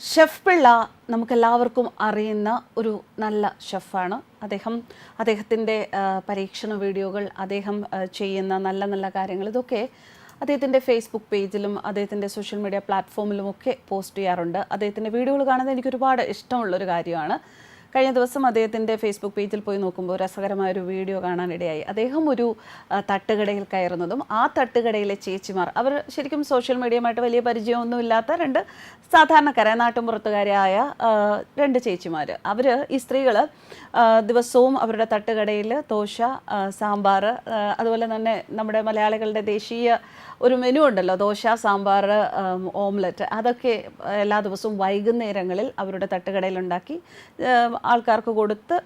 Chef Pillai നമുക്കെല്ലാവർക്കും അറിയുന്ന ഒരു നല്ല ഷെഫാണ്. അദ്ദേഹം അദ്ദേഹത്തിന്റെ പരീക്ഷണ വീഡിയോകൾ അദ്ദേഹം ചെയ്യുന്ന നല്ല നല്ല കാര്യങ്ങൾ ഇതൊക്കെ അദ്ദേഹത്തിന്റെ ഫേസ്ബുക്ക് പേജിലും അദ്ദേഹത്തിന്റെ സോഷ്യൽ മീഡിയ പ്ലാറ്റ്ഫോമിലും ഒക്കെ പോസ്റ്റ് ചെയ്യാറുണ്ട്. അദ്ദേഹത്തിന്റെ വീഡിയോകൾ കാണുന്നത് എനിക്ക് ഒരുപാട് ഇഷ്ടമുള്ളൊരു കാര്യമാണ്. കഴിഞ്ഞ ദിവസം അദ്ദേഹത്തിന്റെ ഫേസ്ബുക്ക് പേജിൽ പോയി നോക്കുമ്പോൾ രസകരമായ ഒരു വീഡിയോ കാണാനിടയായി. അദ്ദേഹം ഒരു തട്ടുകടയിൽ കയറുന്നതും ആ തട്ടുകടയിലെ ചേച്ചിമാർ അവർ ശരിക്കും സോഷ്യൽ മീഡിയയുമായിട്ട് വലിയ പരിചയമൊന്നും ഇല്ലാത്ത രണ്ട് സാധാരണക്കാരായ നാട്ടുമ്പുറത്തുകാരായ രണ്ട് ചേച്ചിമാർ. അവർ ഈ സ്ത്രീകൾ ദിവസവും അവരുടെ തട്ടുകടയിൽ ദോശ സാമ്പാർ അതുപോലെ തന്നെ നമ്മുടെ മലയാളികളുടെ ദേശീയ ഒരു മെനു ഉണ്ടല്ലോ ദോശ സാമ്പാർ ഓംലെറ്റ് അതൊക്കെ എല്ലാ ദിവസവും വൈകുന്നേരങ്ങളിൽ അവരുടെ തട്ടുകടയിൽ ഉണ്ടാക്കി ആൾക്കാർക്ക് കൊടുത്ത്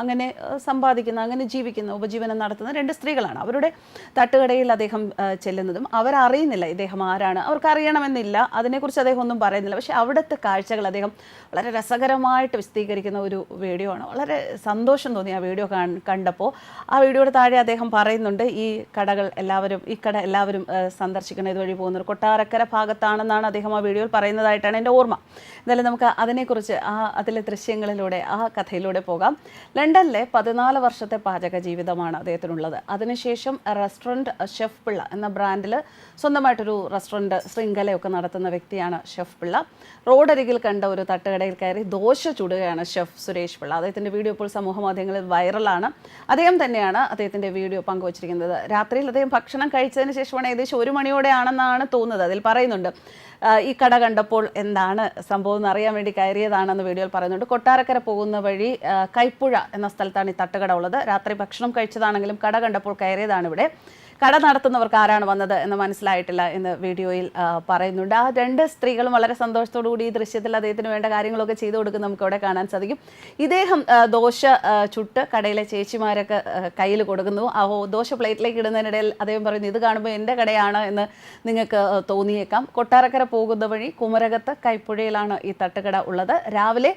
അങ്ങനെ സമ്പാദിക്കുന്ന അങ്ങനെ ജീവിക്കുന്ന ഉപജീവനം നടത്തുന്ന രണ്ട് സ്ത്രീകളാണ്. അവരുടെ തട്ടുകടയിൽ അദ്ദേഹം ചെല്ലുന്നതും അവരറിയുന്നില്ല ഇദ്ദേഹം ആരാണ്. അവർക്ക് അറിയണമെന്നില്ല അതിനെക്കുറിച്ച് അദ്ദേഹം ഒന്നും പറയുന്നില്ല. പക്ഷേ അവിടുത്തെ കാഴ്ചകൾ അദ്ദേഹം വളരെ രസകരമായിട്ട് വിശദീകരിക്കുന്ന ഒരു വീഡിയോ ആണ്. വളരെ സന്തോഷം തോന്നി ആ വീഡിയോ കണ്ടപ്പോൾ ആ വീഡിയോയുടെ താഴെ അദ്ദേഹം പറയുന്നുണ്ട് ഈ കടകൾ എല്ലാവരും ഈ കട എല്ലാവരും സന്ദർശിക്കണം ഇതുവഴി പോകുന്നത് കൊട്ടാരക്കര ഭാഗത്താണെന്നാണ് അദ്ദേഹം ആ വീഡിയോയിൽ പറയുന്നതായിട്ടാണ് എന്റെ ഓർമ്മ. എന്തായാലും നമുക്ക് അതിനെക്കുറിച്ച് ആ അതിലെ ദൃശ്യങ്ങളിലൂടെ ആ കഥയിലൂടെ പോകാം. ലണ്ടനിലെ പതിനാല് വർഷത്തെ പാചക ജീവിതമാണ് അദ്ദേഹത്തിനുള്ളത്. അതിനുശേഷം റെസ്റ്റോറന്റ് ഷെഫ് പിള്ള എന്ന ബ്രാൻഡിൽ സ്വന്തമായിട്ടൊരു റെസ്റ്റോറന്റ് ശൃംഖലയൊക്കെ നടത്തുന്ന വ്യക്തിയാണ് ഷെഫ് പിള്ള. റോഡരികിൽ കണ്ട ഒരു തട്ടുകടയിൽ കയറി ദോശ ചുടുകയാണ് ഷെഫ് സുരേഷ് പിള്ള. അദ്ദേഹത്തിന്റെ വീഡിയോ ഇപ്പോൾ സമൂഹ മാധ്യമങ്ങളിൽ വൈറലാണ് അദ്ദേഹം തന്നെയാണ് അദ്ദേഹത്തിന്റെ വീഡിയോ പങ്കുവച്ചിരിക്കുന്നത്. രാത്രിയിൽ അദ്ദേഹം ഭക്ഷണം കഴിച്ചതിന് ശേഷമാണ് ഏകദേശം ഒരു മണിയോടെയാണെന്നാണ് തോന്നുന്നത്. അതിൽ പറയുന്നുണ്ട് ഈ കട കണ്ടപ്പോൾ എന്താണ് സംഭവം എന്ന് അറിയാൻ വേണ്ടി കയറിയതാണെന്ന് വീഡിയോയിൽ പറയുന്നുണ്ട്. കൊട്ടാരക്കര പോകുന്ന വഴി കൈപ്പുഴ എന്ന സ്ഥലത്താണ് ഈ തട്ടുകട ഉള്ളത്. രാത്രി ഭക്ഷണം കഴിച്ചതാണെങ്കിലും കട കണ്ടപ്പോൾ കയറിയതാണ് ഇവിടെ കട നടത്തുന്നവർക്ക് ആരാണ് വന്നത് എന്ന് മനസ്സിലായിട്ടില്ല എന്ന് വീഡിയോയിൽ പറയുന്നുണ്ട്. ആ രണ്ട് സ്ത്രീകളും വളരെ കൂടി ഈ ദൃശ്യത്തിൽ അദ്ദേഹത്തിന് വേണ്ട കാര്യങ്ങളൊക്കെ ചെയ്തു കൊടുക്കുന്ന നമുക്ക് ഇവിടെ കാണാൻ സാധിക്കും. ഇദ്ദേഹം ദോശ ചുട്ട് കടയിലെ ചേച്ചിമാരൊക്കെ കയ്യിൽ കൊടുക്കുന്നു. ആ ദോശ പ്ലേറ്റിലേക്ക് ഇടുന്നതിനിടയിൽ അദ്ദേഹം പറയുന്നു ഇത് കാണുമ്പോൾ എന്റെ കടയാണ് എന്ന് നിങ്ങൾക്ക് തോന്നിയേക്കാം. കൊട്ടാരക്കര പോകുന്ന വഴി കുമരകത്ത് കൈപ്പുഴയിലാണ് ഈ തട്ടുകട ഉള്ളത്. രാവിലെ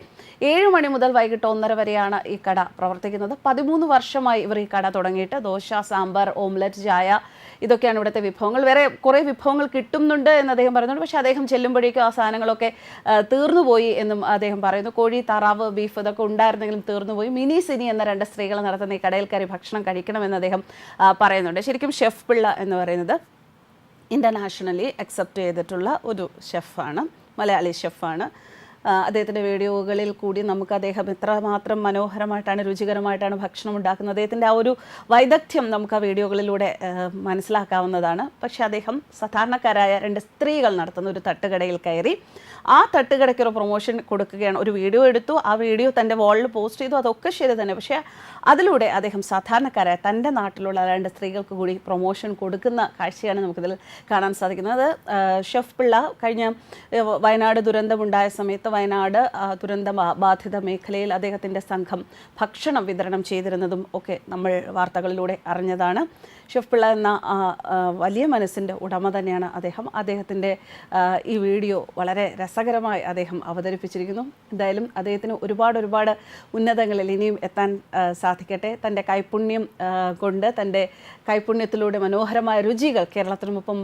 ഏഴ് മണി മുതൽ വൈകിട്ട് ഒന്നര വരെയാണ് ഈ കട പ്രവർത്തിക്കുന്നത്. പതിമൂന്ന് വർഷമായി ഇവർ ഈ കട തുടങ്ങിയിട്ട്. ദോശ സാമ്പാർ ഓംലറ്റ് ചായ ഇതൊക്കെയാണ് ഇവിടുത്തെ വിഭവങ്ങൾ. വേറെ കുറേ വിഭവങ്ങൾ കിട്ടുന്നുണ്ട് എന്ന് അദ്ദേഹം പറയുന്നുണ്ട്. പക്ഷേ അദ്ദേഹം ചെല്ലുമ്പോഴേക്കും ആ സാധനങ്ങളൊക്കെ തീർന്നുപോയി എന്നും അദ്ദേഹം പറയുന്നു. കോഴി താറാവ് ബീഫ് ഇതൊക്കെ ഉണ്ടായിരുന്നെങ്കിലും തീർന്നുപോയി. മിനി സിനി എന്ന രണ്ട് സ്ത്രീകൾ നടത്തുന്ന ഈ കടയിൽ കയറി ഭക്ഷണം കഴിക്കണമെന്ന് അദ്ദേഹം പറയുന്നുണ്ട്. ശരിക്കും ഷെഫ് പിള്ള എന്ന് പറയുന്നത് ഇന്റർനാഷണലി അക്സെപ്റ്റ് ചെയ്തിട്ടുള്ള ഒരു ഷെഫാണ് മലയാളി ഷെഫാണ്. അദ്ദേഹത്തിന്റെ വീഡിയോകളിൽ കൂടി നമുക്ക് അദ്ദേഹം എത്രമാത്രം മനോഹരമായിട്ടാണ് രുചികരമായിട്ടാണ് ഭക്ഷണം ഉണ്ടാക്കുന്നത്. അദ്ദേഹത്തിന്റെ ആ ഒരു വൈദഗ്ധ്യം നമുക്ക് ആ വീഡിയോകളിലൂടെ മനസ്സിലാക്കാവുന്നതാണ്. പക്ഷേ അദ്ദേഹം സാധാരണക്കാരായ രണ്ട് സ്ത്രീകൾ നടത്തുന്ന ഒരു തട്ടുകടയിൽ കയറി ആ തട്ടുകടയ്ക്ക് ഒരു പ്രൊമോഷൻ കൊടുക്കുകയാണ്. ഒരു വീഡിയോ എടുത്തു ആ വീഡിയോ തന്റെ വാളിൽ പോസ്റ്റ് ചെയ്തു അതൊക്കെ ശരി തന്നെ. പക്ഷേ അതിലൂടെ അദ്ദേഹം സാധാരണക്കാരായ തന്റെ നാട്ടിലുള്ള രണ്ട് സ്ത്രീകൾക്ക് കൂടി പ്രൊമോഷൻ കൊടുക്കുന്ന കാഴ്ചയാണ് നമുക്കിതിൽ കാണാൻ സാധിക്കുന്നത്. ഷെഫ് പിള്ള കഴിഞ്ഞ വയനാട് ദുരന്തമുണ്ടായ സമയത്ത് വയനാട് ദുരന്ത ബാധിത മേഖലയിൽ അദ്ദേഹത്തിന്റെ സംഘം ഭക്ഷണം വിതരണം ചെയ്തിരുന്നതും ഒക്കെ നമ്മൾ വാർത്തകളിലൂടെ അറിഞ്ഞതാണ്. ഷെഫ് പിള്ള എന്ന വലിയ മനസ്സിന്റെ ഉടമ തന്നെയാണ് അദ്ദേഹം. അദ്ദേഹത്തിന്റെ ഈ വീഡിയോ വളരെ രസകരമായി അദ്ദേഹം അവതരിപ്പിച്ചിരിക്കുന്നു. എന്തായാലും അദ്ദേഹത്തിന് ഒരുപാട് ഒരുപാട് ഉന്നതങ്ങളിൽ ഇനിയും എത്താൻ സാധിക്കട്ടെ. തന്റെ കൈപുണ്യം കൊണ്ട് തന്റെ കൈപുണ്യത്തിലൂടെ മനോഹരമായ രുചികൾ കേരളത്തിനുമൊപ്പം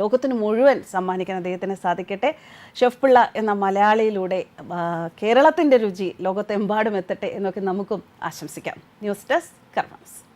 ലോകത്തിന് മുഴുവൻ സമ്മാനിക്കാൻ അദ്ദേഹത്തിന് സാധിക്കട്ടെ. ഷെഫ് പിള്ള എന്ന മലയാളിയിലൂടെ ആ, കേരളത്തിന്റെ രുചി ലോകത്തെമ്പാടും എത്തട്ടെ എന്നൊക്കെ നമുക്കും ആശംസിക്കാം. News desk കർമ്മസ്